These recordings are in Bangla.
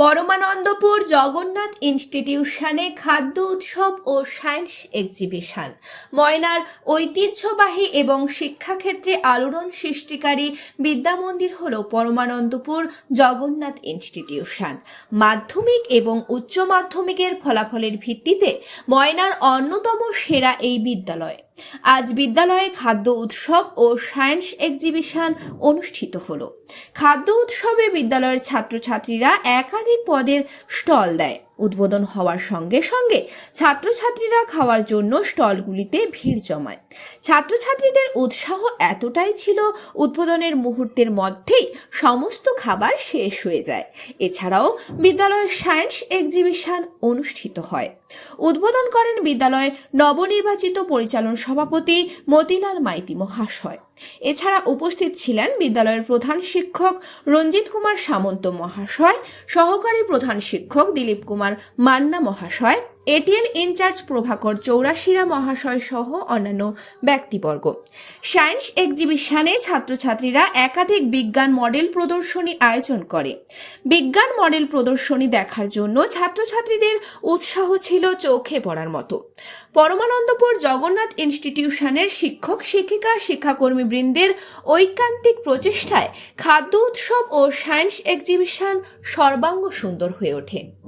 পরমানন্দপুর জগন্নাথ ইনস্টিটিউশনে খাদ্য উৎসব ও সায়েন্স এক্সিবিশন। ময়নার ঐতিহ্যবাহী এবং শিক্ষাক্ষেত্রে আলোড়ন সৃষ্টিকারী বিদ্যামন্দির হল পরমানন্দপুর জগন্নাথ ইনস্টিটিউশন। মাধ্যমিক এবং উচ্চ মাধ্যমিকের ফলাফলের ভিত্তিতে ময়নার অন্যতম সেরা এই বিদ্যালয়। আজ বিদ্যালয়ে খাদ্য উৎসব ও সায়েন্স এক্সিবিশন অনুষ্ঠিত হলো। খাদ্য উৎসবে বিদ্যালয়ের ছাত্রছাত্রীরা একাধিক পদের স্টল দেয়। উদ্বোধন হওয়ার সঙ্গে সঙ্গে ছাত্রছাত্রীরা খাওয়ার জন্য স্টলগুলিতে ভিড় জমায়। ছাত্রছাত্রীদের উৎসাহ এতটাই ছিল, উদ্বোধনের মুহূর্তের মধ্যেই সমস্ত খাবার শেষ হয়ে যায়। এছাড়াও বিদ্যালয়ের সায়েন্স এক্সিবিশন অনুষ্ঠিত হয়। উদ্বোধন করেন বিদ্যালয়ের নবনির্বাচিত পরিচালন সভাপতি মতিলাল মাইতি মহাশয়। এছাড়া উপস্থিত ছিলেন বিদ্যালয়ের প্রধান শিক্ষক রঞ্জিত কুমার সামন্ত মহাশয়, সহকারী প্রধান শিক্ষক দিলীপ কুমার মান্না মহাশয় এটিএল ইনচার্জ প্রভাকর চৌরাশিরা মহাশয় সহ অন্যান্য ব্যক্তিবর্গ। সায়েন্স এক্সিবিশনে ছাত্রছাত্রীরা একাধিক বিজ্ঞান মডেল প্রদর্শনী আয়োজন করে। বিজ্ঞান মডেল প্রদর্শনী দেখার জন্য ছাত্রছাত্রীদের উৎসাহ ছিল চোখে পড়ার মতো। পরমানন্দপুর জগন্নাথ ইনস্টিটিউশনের শিক্ষক, শিক্ষিকা, শিক্ষাকর্মী বৃন্দের ঐকান্তিক প্রচেষ্টায় খাদ্য উৎসব ও সায়েন্স এক্সিবিশন সর্বাঙ্গ সুন্দর হয়ে ওঠে।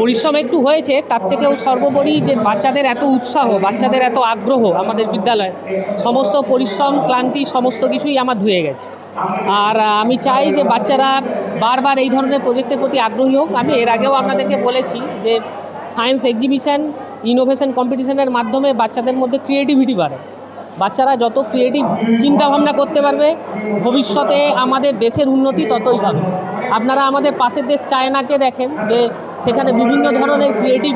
পরিশ্রম একটু হয়েছে, তার থেকেও সর্বোপরি যে বাচ্চাদের এত উৎসাহ, বাচ্চাদের এত আগ্রহ আমাদের বিদ্যালয়ে, সমস্ত পরিশ্রম, ক্লান্তি, সমস্ত কিছুই আমার ধুয়ে গেছে। আর আমি চাই যে বাচ্চারা বারবার এই ধরনের প্রজেক্টের প্রতি আগ্রহী হোক। আমি এর আগেও আপনাদেরকে বলেছি যে সায়েন্স এক্সিবিশন, ইনোভেশন কম্পিটিশনের মাধ্যমে বাচ্চাদের মধ্যে ক্রিয়েটিভিটি বাড়ে। বাচ্চারা যত ক্রিয়েটিভ চিন্তাভাবনা করতে পারবে, ভবিষ্যতে আমাদের দেশের উন্নতি ততই হবে। আপনারা আমাদের পাশের দেশ চায়নাকে দেখেন যে সেখানে বিভিন্ন ধরনের ক্রিয়েটিভ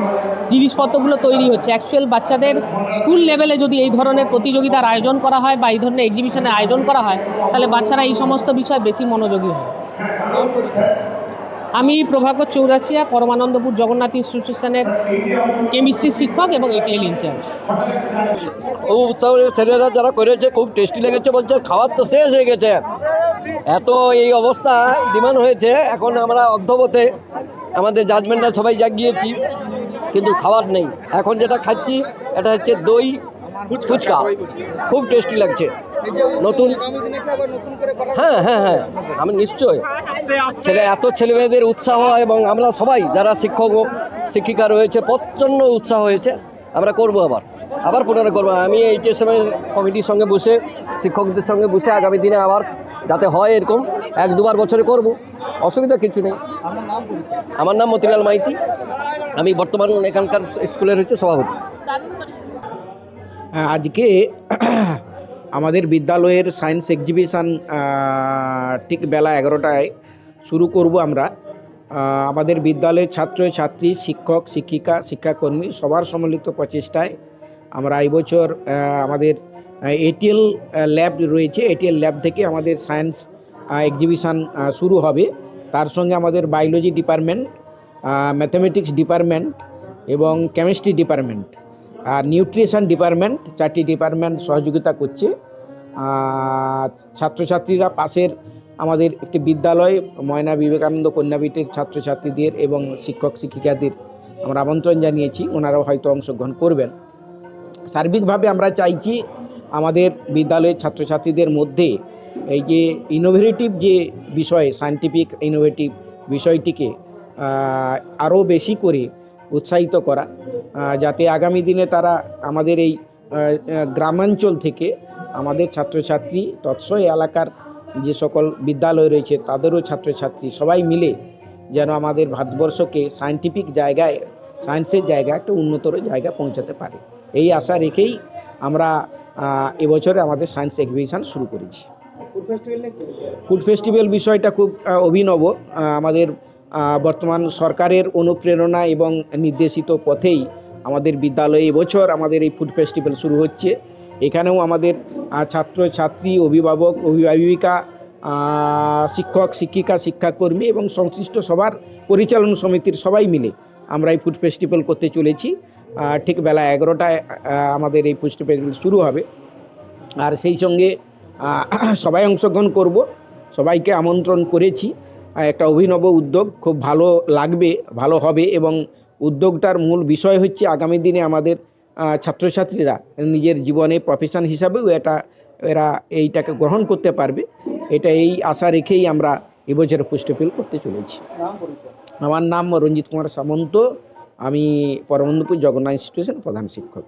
জিনিসপত্রগুলো তৈরি হচ্ছে। অ্যাকচুয়াল বাচ্চাদের স্কুল লেভেলে যদি এই ধরনের প্রতিযোগিতার আয়োজন করা হয় বা এই ধরনের এক্সিবিশনের আয়োজন করা হয়, তাহলে বাচ্চারা এই সমস্ত বিষয়ে বেশি মনোযোগী হয় আমি প্রভাকর চৌরাশিয়া, পরমানন্দপুর জগন্নাথ ইনস্টিটিউশনের কেমিস্ট্রি শিক্ষক এবং এটিএল ইনচার্জ খুব উৎসাহ ছেলেরা যারা করেছে, খুব টেস্টি লেগেছে, বলছে খাবার তো শেষ হয়ে গেছে। এত এই অবস্থা ডিমান্ড হয়েছে, এখন আমরা অর্ধপথে আমাদের জাজমেন্টরা সবাই জাগিয়েছি কিন্তু খাবার নেই। এখন যেটা খাচ্ছি, এটা হচ্ছে দই, ফুচকা। খুব টেস্টি লাগছে। নতুন হ্যাঁ হ্যাঁ হ্যাঁ। আমি নিশ্চয়। ছেলে এত ছেলে মেয়েদের উৎসাহ এবং আমরা সবাই যারা শিক্ষক শিক্ষিকা রয়েছে, প্রচণ্ড উৎসাহ হয়েছে। আমরা করব আবার। আবার পুনরায় করব। আমি এইচএসএম এর কমিটির সঙ্গে বসে, শিক্ষকদের সঙ্গে বসে আগামী দিনে আবার যাতে হয় এরকম, এক দুবার বছরে করব। অসুবিধা কিছু নেই। আমার নাম মতিলাল মাইতি। আমি বর্তমান এখানকার স্কুলের হচ্ছে সভাপতি। হ্যাঁ, আজকে আমাদের বিদ্যালয়ের সায়েন্স এক্সিবিশান ঠিক বেলা এগারোটায় শুরু করব আমরা। আমাদের বিদ্যালয়ের ছাত্র ছাত্রী শিক্ষক শিক্ষিকা শিক্ষাকর্মী সবার সম্মিলিত প্রচেষ্টায় আমরা এই বছর আমাদের এটিএল ল্যাব রয়েছে। এটিএল ল্যাব থেকে আমাদের সায়েন্স এক্সিবিশান শুরু হবে। তার সঙ্গে আমাদের বায়োলজি ডিপার্টমেন্ট ম্যাথামেটিক্স ডিপার্টমেন্ট এবং কেমিস্ট্রি ডিপার্টমেন্ট আর নিউট্রিশন ডিপার্টমেন্ট চারটি ডিপার্টমেন্ট সহযোগিতা করছে। ছাত্রছাত্রীরা পাশের আমাদের একটি বিদ্যালয়, ময়না বিবেকানন্দ কন্যাপীঠের ছাত্রছাত্রীদের এবং শিক্ষক শিক্ষিকাদের আমরা আমন্ত্রণ জানিয়েছি, ওনারাও হয়তো অংশগ্রহণ করবেন। সার্বিকভাবে আমরা চাইছি আমাদের বিদ্যালয়ের ছাত্রছাত্রীদের মধ্যে এই যে ইনোভেটিভ যে বিষয় সায়েন্টিফিক ইনোভেটিভ বিষয়টিকে আরও বেশি করে উৎসাহিত করা যাতে আগামী দিনে তারা আমাদের এই গ্রামাঞ্চল থেকে আমাদের ছাত্রছাত্রী তৎসই এলাকার যে সকল বিদ্যালয় রয়েছে, তাদেরও ছাত্রছাত্রী সবাই মিলে যেন আমাদের ভারতবর্ষকে সায়েন্টিফিক জায়গায় সায়েন্সের জায়গায় একটা উন্নতর জায়গা পৌঁছাতে পারে। এই আশা রেখেই আমরা এবছরে আমাদের সায়েন্স এক্সিবিশন শুরু করেছি। ফুড ফেস্টিভ্যাল বিষয়টা খুব অভিনব। আমাদের বর্তমান সরকারের অনুপ্রেরণা এবং নির্দেশিত পথেই আমাদের বিদ্যালয়ে এবছর আমাদের এই ফুড ফেস্টিভ্যাল শুরু হচ্ছে। এখানেও আমাদের ছাত্র ছাত্রী অভিভাবক, অভিভাবিকা শিক্ষক, শিক্ষিকা, শিক্ষাকর্মী এবং সংশ্লিষ্ট সবার পরিচালন সমিতির সবাই মিলে আমরা এই ফুড ফেস্টিভ্যাল করতে চলেছি। ঠিক বেলা এগারোটায় আমাদের এই ফুড ফেস্টিভ্যাল শুরু হবে। আর সেই সঙ্গে সবাই অংশগ্রহণ করব। সবাইকে আমন্ত্রণ করেছি। একটা অভিনব উদ্যোগ খুব ভালো লাগবে ভালো হবে এবং উদ্যোগটার মূল বিষয় হচ্ছে আগামী দিনে আমাদের ছাত্রছাত্রীরা নিজের জীবনে প্রফেশন হিসাবেও এটা এরা এইটাকে গ্রহণ করতে পারবে। এটা এই আশা রেখেই আমরা এবছর পুষ্টফিল করতে চলেছি। আমার নাম রঞ্জিত কুমার সামন্ত। আমি পরমন্দপুর জগন্নাথ ইনস্টিটিউশন প্রধান শিক্ষক।